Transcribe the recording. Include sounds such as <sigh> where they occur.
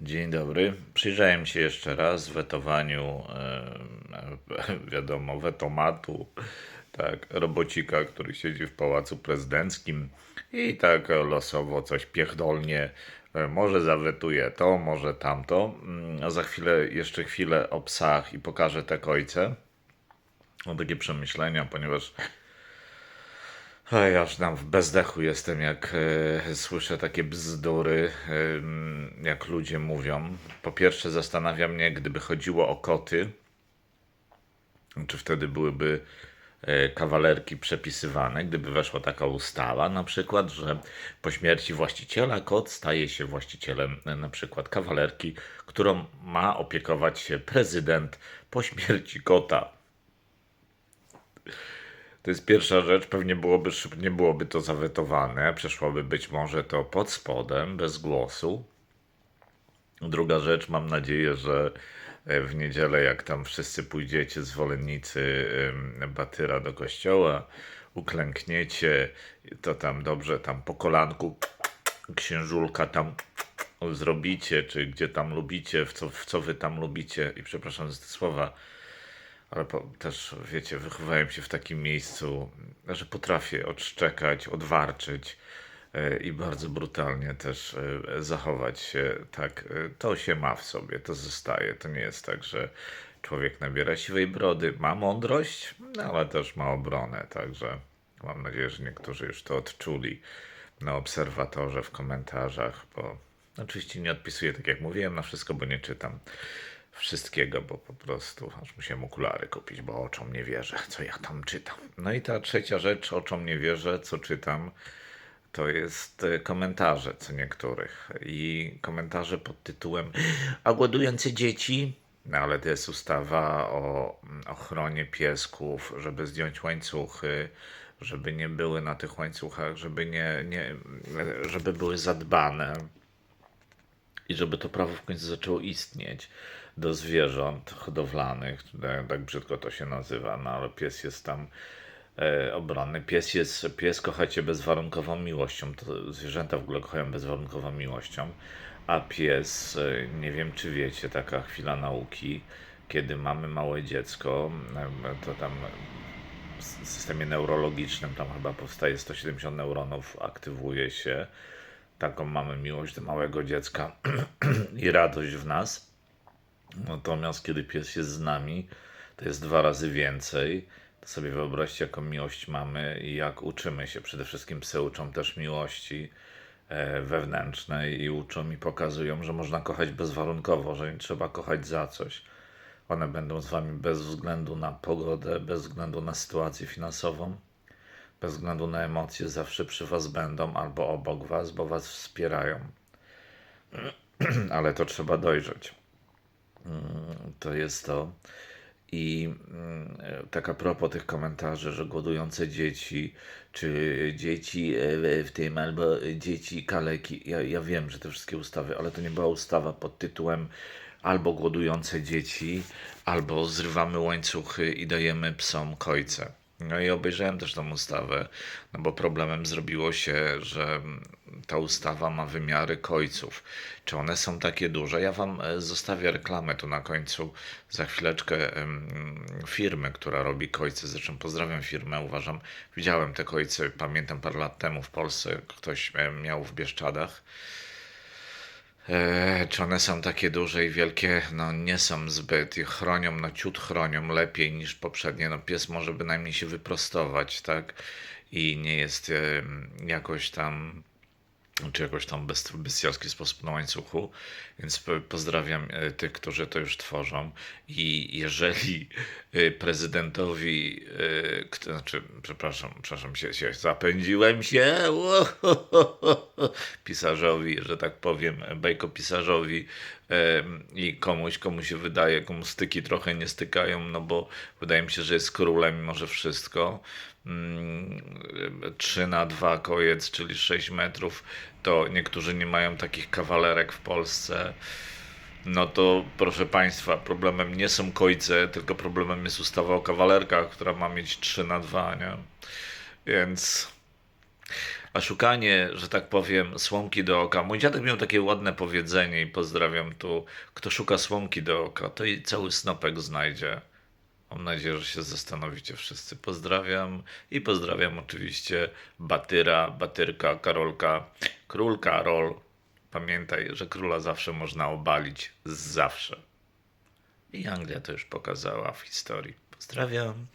Dzień dobry. Przyjrzałem się jeszcze raz wetowaniu, <laughs> wiadomo, wetomatu, tak, robocika, który siedzi w Pałacu Prezydenckim i tak losowo coś piechdolnie, e, może zawetuje to, może tamto. Mm, A za chwilę, jeszcze chwilę o psach i pokażę te kojce. Mam takie przemyślenia, ponieważ ja aż tam w bezdechu jestem, jak e, słyszę takie bzdury, e, jak ludzie mówią. Po pierwsze, zastanawia mnie, gdyby chodziło o koty, czy wtedy byłyby e, kawalerki przepisywane, gdyby weszła taka ustawa, na przykład, że po śmierci właściciela kot staje się właścicielem e, na przykład kawalerki, którą ma opiekować się prezydent po śmierci kota. To jest pierwsza rzecz, pewnie byłoby, nie byłoby to zawetowane, przeszłoby być może to pod spodem, bez głosu. Druga rzecz, mam nadzieję, że e, w niedzielę, jak tam wszyscy pójdziecie, zwolennicy Batyra do kościoła, uklękniecie, to tam dobrze, tam po kolanku księżulka tam zrobicie, czy gdzie tam lubicie, w co, w co wy tam lubicie. I przepraszam za te słowa, ale po, też, wiecie, wychowałem się w takim miejscu, że potrafię odszczekać, odwarczyć e, i bardzo brutalnie też e, zachować się. Tak, e, to się ma w sobie, to zostaje. To nie jest tak, że człowiek nabiera siwej brody, ma mądrość, no, ale też ma obronę. Także mam nadzieję, że niektórzy już to odczuli na obserwatorze, w komentarzach, bo oczywiście nie odpisuję, tak jak mówiłem, na wszystko, bo nie czytam wszystkiego, bo po prostu aż musiałem okulary kupić, bo oczom nie wierzę, co ja tam czytam. No i ta trzecia rzecz, oczom nie wierzę, co czytam, to jest e, komentarze co niektórych. I komentarze pod tytułem A głodujące dzieci? No ale to jest ustawa o mm, ochronie piesków, żeby zdjąć łańcuchy, żeby nie były na tych łańcuchach, żeby nie, nie żeby były zadbane i żeby to prawo w końcu zaczęło istnieć do zwierząt hodowlanych, tak, tak brzydko to się nazywa, no ale pies jest tam e, obronny. Pies, jest, pies kocha cię bezwarunkową miłością, to zwierzęta w ogóle kochają bezwarunkową miłością, a pies, e, nie wiem czy wiecie, taka chwila nauki, kiedy mamy małe dziecko, e, to tam w systemie neurologicznym tam chyba powstaje 170 neuronów, aktywuje się, taką mamy miłość do małego dziecka <clears throat> i radość w nas. Natomiast kiedy pies jest z nami, to jest dwa razy więcej. To sobie wyobraźcie, jaką miłość mamy i jak uczymy się. Przede wszystkim psy uczą też miłości e, wewnętrznej i uczą i pokazują, że można kochać bezwarunkowo, że nie trzeba kochać za coś. One będą z wami bez względu na pogodę, bez względu na sytuację finansową, bez względu na emocje, zawsze przy was będą albo obok was, bo was wspierają. <clears throat> Ale to trzeba dojrzeć. To jest to. I mm, tak a propos tych komentarzy, że głodujące dzieci, czy dzieci e, w tym, albo dzieci kaleki. Ja, ja wiem, że te wszystkie ustawy, ale to nie była ustawa pod tytułem albo głodujące dzieci, albo zrywamy łańcuchy i dajemy psom kojce. No i obejrzałem też tą ustawę, no bo problemem zrobiło się, że ta ustawa ma wymiary kojców. Czy one są takie duże? Ja wam e, zostawię reklamę tu na końcu za chwileczkę firmy, która robi kojce. Zresztą pozdrawiam firmę, uważam, widziałem te kojce, pamiętam parę lat temu w Polsce, ktoś miał w Bieszczadach. E, czy one są takie duże i wielkie? No nie są zbyt i chronią, no ciut chronią lepiej niż poprzednie. No pies może bynajmniej się wyprostować, tak? I nie jest jakoś tam czy jakoś tam bez, bestialski sposób na łańcuchu, więc po- pozdrawiam e, tych, którzy to już tworzą. I jeżeli e, prezydentowi, e, kto, znaczy, przepraszam, przepraszam, się, się zapędziłem się, <laughs> pisarzowi, że tak powiem, bajkopisarzowi i komuś, komu się wydaje, komu styki trochę nie stykają, no bo wydaje mi się, że jest królem i może wszystko. Mm, 3 na 2 kojec, czyli 6 metrów, to niektórzy nie mają takich kawalerek w Polsce. No to proszę Państwa, problemem nie są kojce, tylko problemem jest ustawa o kawalerkach, która ma mieć 3 na 2, nie? Więc A szukanie, że tak powiem, słomki do oka. Mój dziadek miał takie ładne powiedzenie i pozdrawiam tu. Kto szuka słomki do oka, to i cały snopek znajdzie. Mam nadzieję, że się zastanowicie wszyscy. Pozdrawiam i pozdrawiam oczywiście Batyra, Batyrka, Karolka, Król Karol. Pamiętaj, że króla zawsze można obalić. Zawsze. I Anglia to już pokazała w historii. Pozdrawiam.